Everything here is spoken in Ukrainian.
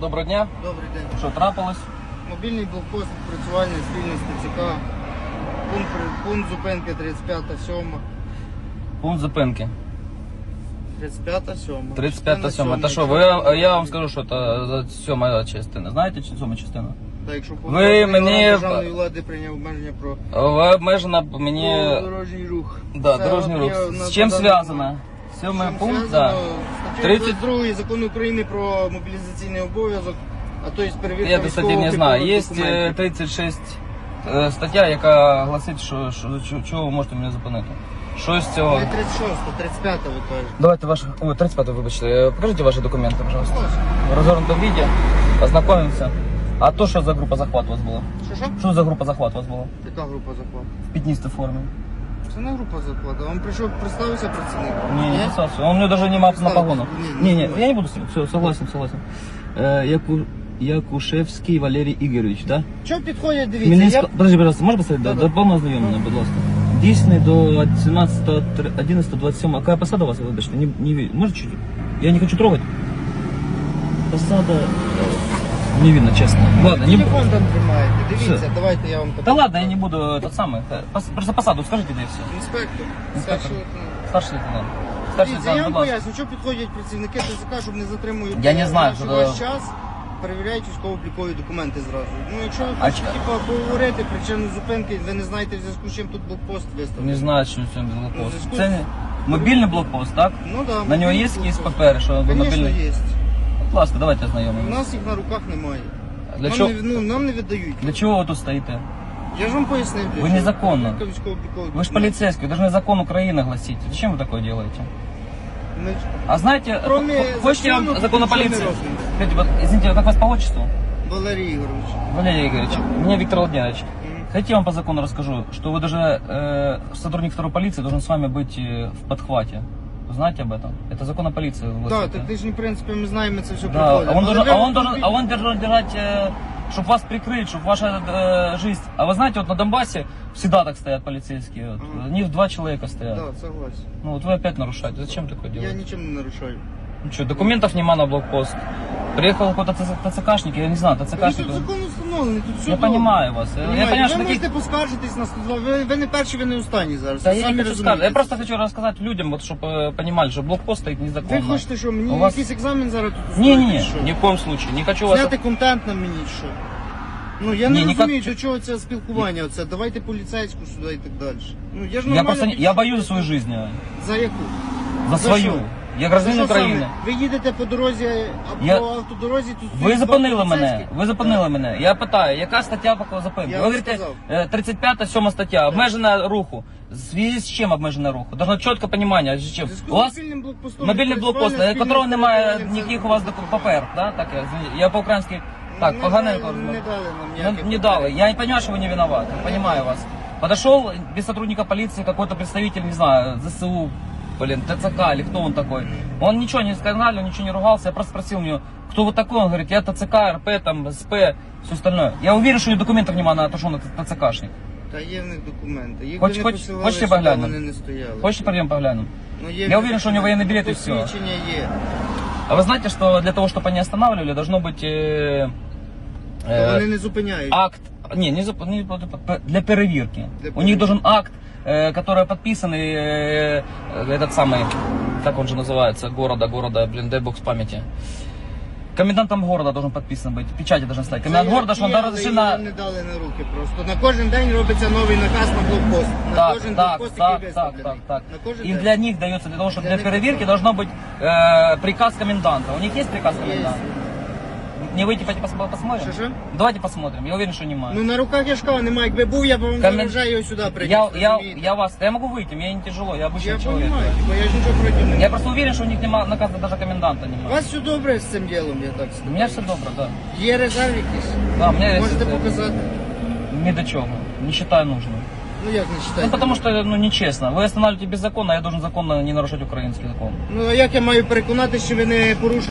Доброго дня. Добрий день. Що трапилось? Мобільний блокпост відпрацювання спільно з ТЦК. Пункт, пункт зупинки 35 7. Пункт зупинки. 35 7. 35 7. Та що, ви, я вам скажу, що це сьома частина. Знаєте чи сьома частина? Та якщо Ви мені- державної влади прийняв обмеження про Ви обмежена мені. дорожній рух. Да, Це дорожній от рух. я на З чим даний зв'язано? Сьомий пункт, 30 22 закону України про мобілізаційний обов'язок, а то є перевірка Я, кстати, не знаю. Є військово-облікових е, 36 е, стаття, яка гласить, що, що, що- чого ви можете мене зупинити. Що з цього? Не 36, 35 ви кажете. Давайте ваш... Ой, 35 вибачте. Е, Покажите ваши документы, пожалуйста. В виде. Ознакомимся. А то, що за група захват у вас була? Що що? Що за група захват у вас була? Яка група захвату? В пятнистой форме. Це не група захвату. Вам прийшов представився працівник? Не, не писался. Он мне даже не мап на Представился. погонах. Не, Не, не не, я не буду с ним. Все, согласен, согласен. Э, Яку... Якушевський Валерій Ігорович, да? Що підходять, дивіться, Хмельницька... я... Подожди, пожалуйста, можешь поставить? Да, Да-да. да, повно знайомлення, будь ласка. Дійсний до 17, 11, 27. А какая посада у вас, вибачте? Не, не видно. Может чуть? Я не хочу трогать. Посада... э, Не видно, честно. Ладно, не... телефон там тримаєте, дивіться, Все. давайте я вам Да покажу. ладно, я не буду этот самый. э, пос- Просто посаду скажите, да и все. Інспектор, Інспектор. старший лейтенант. Старший лейтенант. Старший Дивіться, я лейтенант, вам будь ласка. поясню, що підходять працівники ТЦК, щоб не затримують Я не е, знаю, ваш, що ваш це- час, перевіряють військово-облікові документи зразу. Ну, якщо ви А хочете чи- типа, поговорити причину зупинки, ви не знаєте в зв'язку з чим тут блокпост Не виставлений. знаю, що це блокпост. зв'язку Це не... мобільний блокпост, так? Ну, да, На нього є мобільний якісь блокпост. папери, що Звісно, мобільний? є. Будь ласка, давайте У знайомимося. нас їх на руках немає. Для нам, чого, не, ну, нам не віддають. для чого ви тут стоїте? Я ж вам пояснив. для Ви чого. незаконно. Перевірка військово-облікових Вы же документів. полицейский, вы должны закон Украины гласить. Зачем вы такое делаете? Ми- А знаете, Кроме хо- хочете я вам закону, закон о ничего не полиции? робимо. Скажите, вот, извините, как вас по отчеству? Валерій Ігорович. Валерий Игоревич. Меня Виктор Владимирович. Мгм. Хотите я вам по закону расскажу, что вы даже э, сотрудник второй полиции должен с вами быть э, в подхвате. Вы знаете об этом? Это закон о полиции. Так, гласит, так да? ти ж, в принципі, ми знаємо, ми це все Да, проходимо. а он Але должен, ви а он автомобіль- должен, а он должен держать, чтобы вас прикрыть, чтобы ваша э, жизнь. А вы знаете, вот на Донбассе всегда так стоят полицейские. Вот. Ага. Они в два человека стоят. Да, согласен. Ну вот вы опять нарушаете. Зачем такое Я делаете? нічим не нарушаю. Ну что, документов нема на блокпост. Приехал какой-то ТЦКшник, я не знаю, Ви ТЦКшник. тут закон установлений, тут все Я добре. понимаю вас. Я понимаю, ви что можете таких... поскаржитись на 102. Ви, ви не перші, ви не останні зараз. Да ви я самі не хочу сказать. Я просто хочу рассказать людям, вот, чтобы понимали, что блокпост стоит Ви незаконно. хочете, що мені У вас- якийсь екзамен зараз тут Не, устроїти, не, що? ни в коем случае. Не хочу вас... Зняти контент на мені, що? Ну, я Ні, не ніяк- розумію, до чого це спілкування, оце, давайте поліцейську сюди і так далі. Ну, я ж Я нормально просто... не- Я боюсь за свою жизнь. За яку? За За свою. що? Я гражданин? України. Ви їдете по дорозі, а Я- по автодорозі тут Ви стоїть зупинили два мене. поліцейських? Ви зупинили мене. Я питаю, яка стаття по зупинки? Я Ви вам говорите, сказав. е, 35 7 стаття, обмежена руху. В связи з чим обмежена руху? Должно чітке розуміння, з чим. Зв'язку У вас мобільним блокпостом мобільний блокпост, на якого немає ніяких у вас доку- папер, да? Так, я, извините. я по-українськи, так, поганенько дали- Не розмовляю. дали нам Ну, ніяких не дали. Я не понимаю, что вы не виноваты. Понимаю вас. Подошел без сотрудника полиции какой-то представитель, не знаю, ЗСУ, блин, ТЦК или кто он такой. Он ничего не сказал, он ничего не ругался. Я просто спросил у него, кто вы такой? Он говорит, я ТЦК, РП, там, СП, все остальное. Я уверен, что у него документов нема на то, что он ТЦКшник. Та є в них документи. Їх Хоч- би не хоч- посилали хочете сюди, поглянемо? Вони не стояли. Хочете пойдем поглянем? Ну, є Я в них уверен, що у нього воєнний білет і все. Посвідчення є. А вы знаете, что для того, чтобы они останавливали, должно быть э, То э, вони не зупиняють. акт, не, не, зап- не п- для перевірки. Для У них перевірки. должен акт, э, который подписанный, э, этот самый, как он же называется, города, города, блин, дай бог с памяти. Комендантом города должен подписан быть, печати должен стоять. Комендант Це города, что он як є, разрешен але на... їм не дали на руки просто. На кожен день робиться новий наказ на блокпост. На Так, кожен так, блокпост, так, який так, виставлений. так, так. На кожен И день. для них дается, для того, чтобы Для для них перевірки так. должно быть э, приказ коменданта. У них есть приказ Є. коменданта? Не выйти пойти пос- посмотрим? Що, що? Давайте посмотрим, я уверен, что немає. Ну на руках я ж кажу, немає. Якби був, я б вам Комен- вже його сюди приніс. я, я, розумієте? я вас, я могу выйти, мне не тяжело, я обычный Я человек. розумію, бо я ж нічого проти не Я маю. просто уверен, что у них нема наказа даже коменданта У немає. вас все добре з цим ділом, я так У скажу. меня все добре, да. Є резерв якийсь? Да, у меня Можете есть, э, показати? ни до чего. Не считаю нужным. Ну як не Ну, читаєте? потому что, ну, нечестно. Вы останавливаете беззаконно, а я должен законно не нарушать украинский закон. Ну а як я маю переконати, що ви не порушуєте